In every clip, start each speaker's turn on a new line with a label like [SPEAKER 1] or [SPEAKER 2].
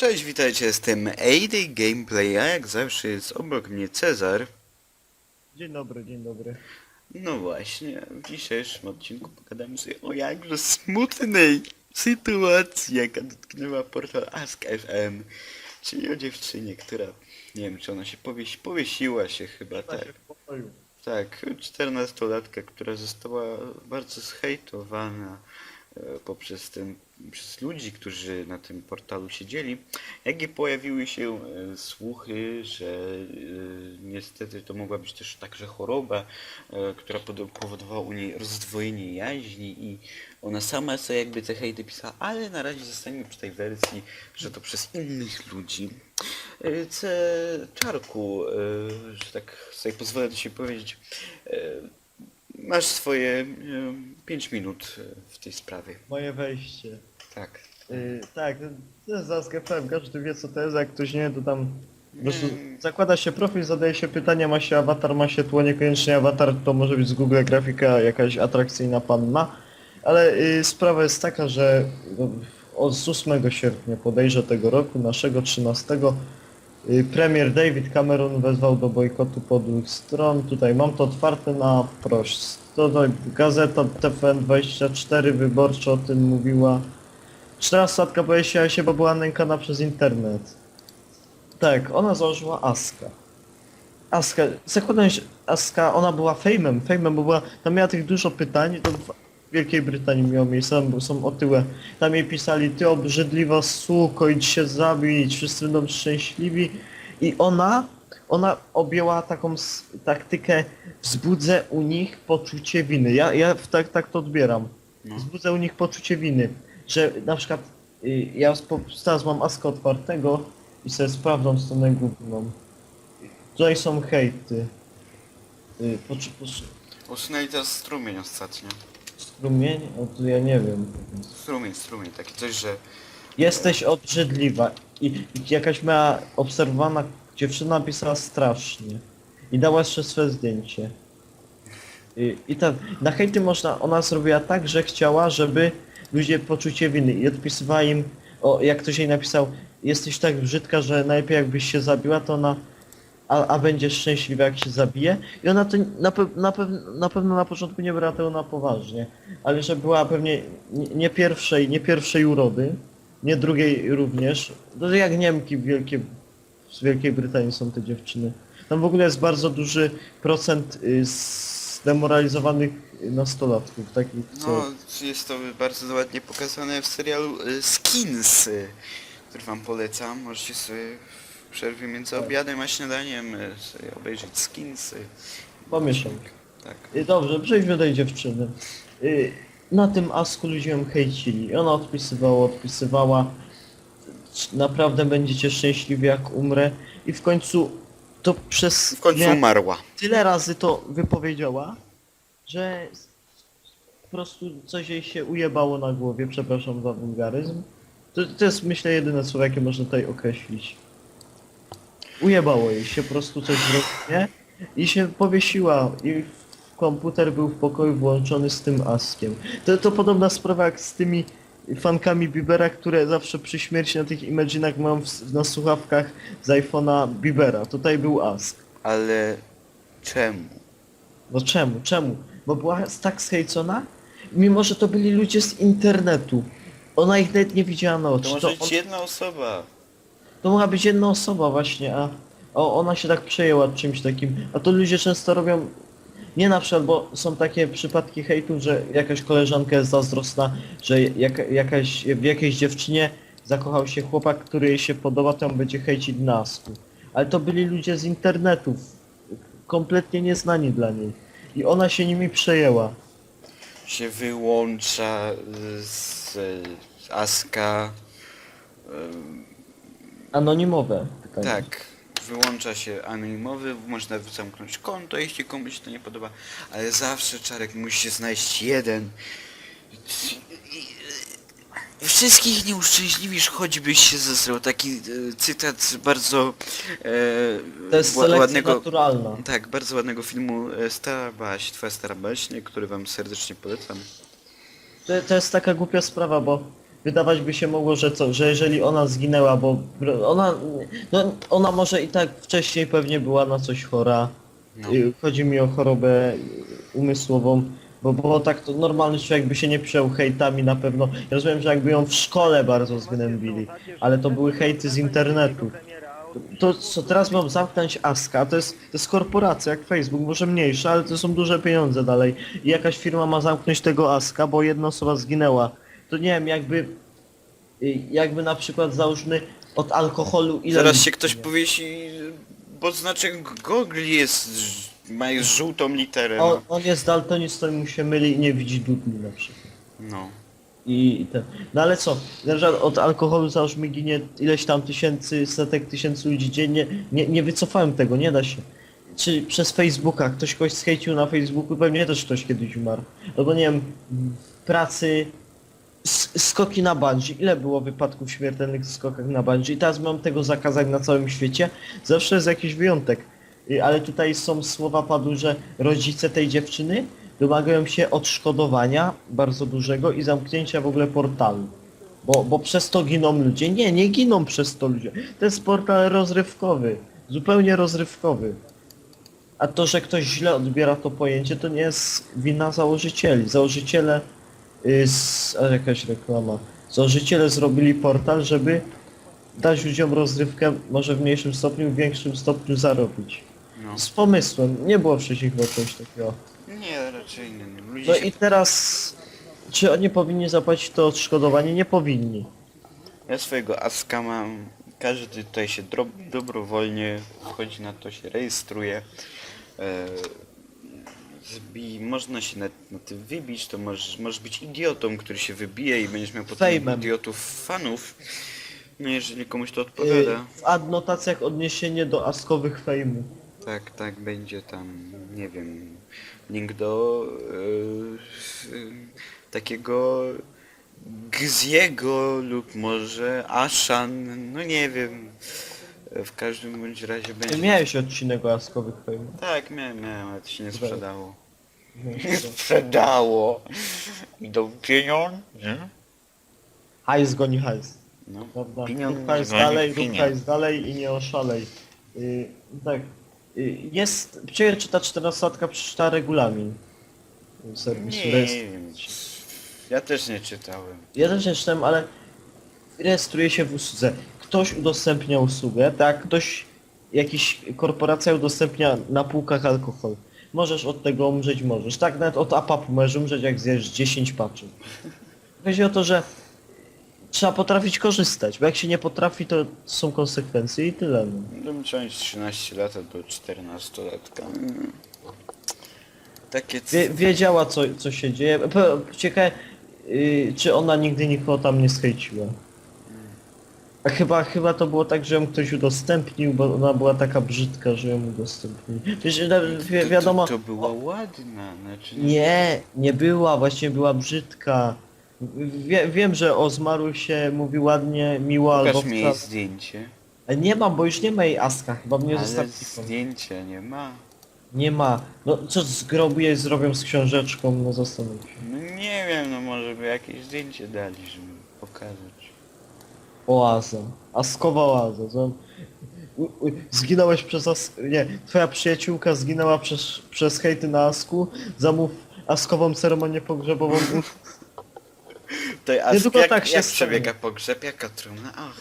[SPEAKER 1] Cześć, witajcie, jestem AD Gameplay, a jak zawsze jest obok mnie Cezar.
[SPEAKER 2] Dzień dobry, dzień dobry.
[SPEAKER 1] No właśnie, w dzisiejszym odcinku pogadamy sobie o jakże smutnej sytuacji, jaka dotknęła portal Ask.fm, czyli o dziewczynie, która, nie wiem czy ona się powiesi, powiesiła się chyba, tak. Tak, 14-latka, która została bardzo zhejtowana poprzez ten, przez ludzi, którzy na tym portalu siedzieli, jak i pojawiły się e, słuchy, że e, niestety to mogła być też także choroba, e, która powodowała u niej rozdwojenie jaźni i ona sama sobie jakby te hejty pisała, ale na razie zostaniemy przy tej wersji, że to przez innych ludzi. E. Czarku, e, że tak sobie pozwolę się powiedzieć, e, masz swoje 5 minut e, w tej sprawie.
[SPEAKER 2] Moje wejście.
[SPEAKER 1] Tak.
[SPEAKER 2] Yy, tak, to jest za GFM, każdy wie co to jest, jak ktoś nie to tam po prostu
[SPEAKER 1] Mm.
[SPEAKER 2] zakłada się profil, zadaje się pytania, ma się awatar, ma się tło, niekoniecznie awatar, to może być z Google grafika jakaś atrakcyjna panna, ale yy, sprawa jest taka, że no, od 8 sierpnia podejrza tego roku, naszego 13, yy, premier David Cameron wezwał do bojkotu podłych stron, tutaj mam to otwarte na prost. To, to gazeta TVN24 wyborczo o tym mówiła. 14-latka pojawiła się, bo była nękana przez internet. Tak, ona założyła Aska. Aska, zakładam, że Aska, ona była fejmem, fejmem, bo była, tam miała tych dużo pytań, to Wielkiej Brytanii miało miejsce, tam bo są otyłe. Tam jej pisali, ty obrzydliwa suko, idź się zabić, wszyscy będą szczęśliwi. I ona, ona objęła taką s- taktykę, wzbudzę u nich poczucie winy. Ja, ja w tak, tak to odbieram.
[SPEAKER 1] No.
[SPEAKER 2] Wzbudzę u nich poczucie winy. Że na przykład y, ja spo- teraz mam Aska otwartego i sobie sprawdzam stronę główną. Tutaj są hejty. Y, poczu- poczu-
[SPEAKER 1] Usunęli teraz strumień ostatnio.
[SPEAKER 2] Strumień? O, to ja nie wiem.
[SPEAKER 1] Strumień, strumień, takie coś, że
[SPEAKER 2] Jesteś obrzydliwa. I, I jakaś miała obserwowana dziewczyna napisała strasznie. I dała jeszcze swe zdjęcie. I, i tak, na hejty można, ona zrobiła tak, że chciała, żeby ludzie poczucie winy i odpisywała im, o, jak ktoś jej napisał, jesteś tak brzydka, że najlepiej jakbyś się zabiła, to ona, a, a będziesz szczęśliwa jak się zabije. I ona to na, pe, na, pew, na pewno na początku nie brała tego na poważnie, ale że była pewnie nie, pierwszej, nie pierwszej urody, nie drugiej również. To jak Niemki w Wielkiej, z Wielkiej Brytanii są te dziewczyny. Tam w ogóle jest bardzo duży procent y, zdemoralizowanych nastolatków, takich co...
[SPEAKER 1] no, jest to bardzo ładnie pokazane w serialu y, Skins, y, który wam polecam. Możecie sobie w przerwie między
[SPEAKER 2] Tak.
[SPEAKER 1] obiadem a śniadaniem y, sobie obejrzeć Skins. y.
[SPEAKER 2] Pomieszam.
[SPEAKER 1] Tak.
[SPEAKER 2] Y, Dobrze, przejdźmy do tej dziewczyny. Y, Na tym asku ludzie ją hejcili. I ona odpisywała, odpisywała. Naprawdę będziecie szczęśliwi jak umrę. I w końcu to przez
[SPEAKER 1] W końcu
[SPEAKER 2] nie-
[SPEAKER 1] umarła.
[SPEAKER 2] tyle razy to wypowiedziała, że po prostu coś jej się ujebało na głowie, przepraszam za wulgaryzm. To, to jest myślę jedyne słowo jakie można tutaj określić. Ujebało jej się po prostu coś w rodzinie i się powiesiła i komputer był w pokoju włączony z tym askiem. To, to podobna sprawa jak z tymi fankami Bibera, które zawsze przy śmierci na tych imaginach mam w, na słuchawkach z iPhone'a Bibera. Tutaj był ask.
[SPEAKER 1] Ale czemu?
[SPEAKER 2] No czemu? Czemu? Bo była tak zhejcona, mimo że to byli ludzie z internetu. Ona ich nawet nie widziała na oczy.
[SPEAKER 1] To może
[SPEAKER 2] To,
[SPEAKER 1] być
[SPEAKER 2] on,
[SPEAKER 1] jedna osoba.
[SPEAKER 2] To mogła być jedna osoba właśnie, a ona się tak przejęła czymś takim. A to ludzie często robią, nie na przykład, bo są takie przypadki hejtu, że jakaś koleżanka jest zazdrosna, że jaka, jakaś, w jakiejś dziewczynie zakochał się chłopak, który jej się podoba, to on będzie hejcić na asku. Ale to byli ludzie z internetu, kompletnie nieznani dla niej. I ona się nimi przejęła.
[SPEAKER 1] Się wyłącza z Aska.
[SPEAKER 2] Anonimowe pytanie.
[SPEAKER 1] Tak, wyłącza się anonimowy, można zamknąć konto, jeśli komuś się to nie podoba, ale zawsze Czarek musi się znaleźć jeden. Wszystkich nie uszczęśliwisz, choćbyś się zesrał. Taki e, cytat bardzo e,
[SPEAKER 2] To jest
[SPEAKER 1] ła-
[SPEAKER 2] selekcja
[SPEAKER 1] ładnego,
[SPEAKER 2] naturalna.
[SPEAKER 1] tak, bardzo ładnego filmu e, Stara Baś, Twoja Stara Baśń, który wam serdecznie polecam.
[SPEAKER 2] To, to jest taka głupia sprawa, bo wydawać by się mogło, że co, że jeżeli ona zginęła, bo ona, no, ona może i tak wcześniej pewnie była na coś chora.
[SPEAKER 1] No.
[SPEAKER 2] Y, Chodzi mi o chorobę umysłową, bo, bo tak to normalny człowiek by się nie przyjął hejtami na pewno. Ja rozumiem, że jakby ją w szkole bardzo zgnębili, ale to były hejty z internetu. To co, teraz mam zamknąć Aska, to jest, to jest korporacja jak Facebook, może mniejsza, ale to są duże pieniądze dalej. I jakaś firma ma zamknąć tego Aska, bo jedna osoba zginęła. To nie wiem, jakby, y, jakby na przykład załóżmy od alkoholu ile...
[SPEAKER 1] Zaraz się ktoś powiesi, bo znaczek Gogli jest, ma już żółtą literę.
[SPEAKER 2] On,
[SPEAKER 1] No.
[SPEAKER 2] on jest daltonistą i mu się myli i nie widzi dudni na przykład.
[SPEAKER 1] no.
[SPEAKER 2] I, i ten. No ale co, na od alkoholu załóżmy ginie ileś tam tysięcy, setek tysięcy ludzi dziennie. Nie, nie wycofałem tego, nie da się. Czy przez Facebooka, ktoś kogoś schejcił na Facebooku, pewnie też ktoś kiedyś umarł. Albo nie wiem, pracy skoki na bungee. Ile było wypadków śmiertelnych w skokach na bungee? I teraz mam tego zakazać na całym świecie. Zawsze jest jakiś wyjątek. Ale tutaj są słowa padły, że rodzice tej dziewczyny domagają się odszkodowania bardzo dużego i zamknięcia w ogóle portalu. Bo, bo przez to giną ludzie. Nie, nie giną przez to ludzie. To jest portal rozrywkowy. Zupełnie rozrywkowy. A to, że ktoś źle odbiera to pojęcie, to nie jest wina założycieli. Założyciele y, z... A jakaś reklama. Założyciele zrobili portal, żeby dać ludziom rozrywkę, może w mniejszym stopniu, w większym stopniu zarobić.
[SPEAKER 1] no.
[SPEAKER 2] Z pomysłem. Nie było wcześniej chyba czegoś takiego.
[SPEAKER 1] Nie, raczej nie. no. Ludzie
[SPEAKER 2] No
[SPEAKER 1] się...
[SPEAKER 2] i teraz... Czy oni powinni zapłacić to odszkodowanie? Nie powinni.
[SPEAKER 1] Ja swojego Aska mam. Każdy tutaj się dro... dobrowolnie wchodzi na to, się rejestruje. E... Zbi... Można się na, na tym wybić, to możesz, możesz być idiotą, który się wybije i będziesz miał potem
[SPEAKER 2] Fejmem.
[SPEAKER 1] idiotów fanów. No jeżeli komuś to
[SPEAKER 2] Y,
[SPEAKER 1] odpowiada.
[SPEAKER 2] w adnotacjach odniesienie do askowych fejmu.
[SPEAKER 1] Tak, tak, będzie tam, nie wiem, link do e, e, takiego Gziego lub może Ashan, no nie wiem. W każdym bądź razie
[SPEAKER 2] Ty
[SPEAKER 1] będzie.
[SPEAKER 2] miałeś odcinek o askowych fejmu.
[SPEAKER 1] Tak, miałem, miałem, ale to się nie sprzedało. Nie sprzedało. Idą pieniądze.
[SPEAKER 2] Hajs goni hajs.
[SPEAKER 1] No,
[SPEAKER 2] Prawda?
[SPEAKER 1] Pieniądze
[SPEAKER 2] Rób hajs
[SPEAKER 1] goni
[SPEAKER 2] dalej, rób
[SPEAKER 1] pieniądze.
[SPEAKER 2] hajs dalej i nie oszalej. Y, tak. Y, jest... Czy czy ta 14-latka przeczyta regulamin serwisu?
[SPEAKER 1] nie
[SPEAKER 2] Rejestr-
[SPEAKER 1] wiem. Ja też nie czytałem.
[SPEAKER 2] Ja też nie czytałem, ale rejestruje się w usłudze. Ktoś udostępnia usługę, tak? Ktoś, jakiś korporacja udostępnia na półkach alkohol. Możesz od tego umrzeć, możesz. Tak, nawet od apapu możesz umrzeć, jak zjesz 10 paczek. Chodzi o to, że trzeba potrafić korzystać, bo jak się nie potrafi, to są konsekwencje i tyle. No.
[SPEAKER 1] Będę ciąć 13 lat do 14 latka. Takie c...
[SPEAKER 2] Wie, wiedziała, co, co się dzieje. Ciekawe, yy, czy ona nigdy nikogo tam nie schejciła. A chyba, chyba to było tak, że ją ktoś udostępnił, bo ona była taka brzydka, że ją udostępnili. Wiesz, wi wiadomo...
[SPEAKER 1] To, to była ładna, znaczy...
[SPEAKER 2] Nie, nie była, właśnie była brzydka. Wie, wiem, że o zmarłych się mówi ładnie, miło albo
[SPEAKER 1] Pokaż mi jej zdjęcie.
[SPEAKER 2] Ale Nie mam, bo już nie ma jej Aska, chyba mnie zostawił.
[SPEAKER 1] zdjęcia nie ma.
[SPEAKER 2] Nie ma. No co z grobu jej zrobią z książeczką, no zastanów się.
[SPEAKER 1] No nie wiem, no może by jakieś zdjęcie dali, żeby pokazać.
[SPEAKER 2] Oaza. Askowa oaza. Co? U, u, zginąłeś przez Ask... Nie, twoja przyjaciółka zginęła przez, przez hejty na Asku. Zamów askową ceremonię pogrzebową.
[SPEAKER 1] To, a
[SPEAKER 2] Niedługo
[SPEAKER 1] jak,
[SPEAKER 2] tak się
[SPEAKER 1] jak
[SPEAKER 2] stanie.
[SPEAKER 1] przebiega pogrzeb, jaka trumna? Ach,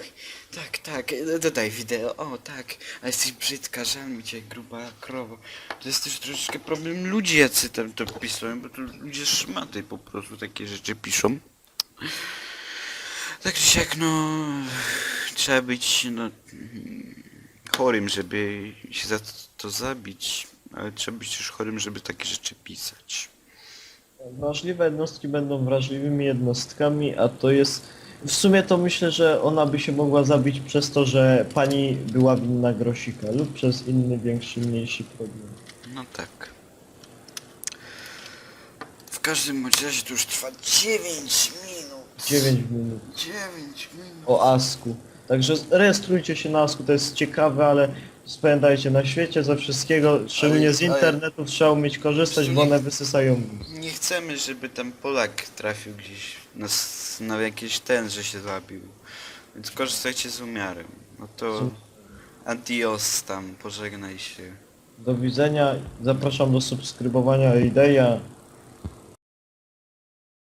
[SPEAKER 1] tak, tak, dodaj wideo, o tak, a jesteś brzydka, żal mi cię, gruba krowo. To jest też troszeczkę problem ludzi, jacy tam to pisują, bo to ludzie szmaty po prostu takie rzeczy piszą. Tak czy siak, no, trzeba być, no, chorym, żeby się za to zabić, ale trzeba być też chorym, żeby takie rzeczy pisać.
[SPEAKER 2] Wrażliwe jednostki będą wrażliwymi jednostkami, a to jest... W sumie to myślę, że ona by się mogła zabić przez to, że pani była winna grosika lub przez inny, większy, mniejszy problem.
[SPEAKER 1] No tak. W każdym bądź razie to już trwa 9 minut.
[SPEAKER 2] 9 minut.
[SPEAKER 1] 9 minut.
[SPEAKER 2] o Asku. Także rejestrujcie się na Asku, to jest ciekawe, ale Spędzajcie na świecie ze wszystkiego, szczególnie z
[SPEAKER 1] ale-
[SPEAKER 2] internetu trzeba umieć korzystać, bo one wysysają.
[SPEAKER 1] Nie chcemy, żeby tam Polak trafił gdzieś na, s- na jakiś ten, że się zabił. Więc korzystajcie z umiarem. No to adios tam, pożegnaj się.
[SPEAKER 2] Do widzenia, zapraszam do subskrybowania Ideja.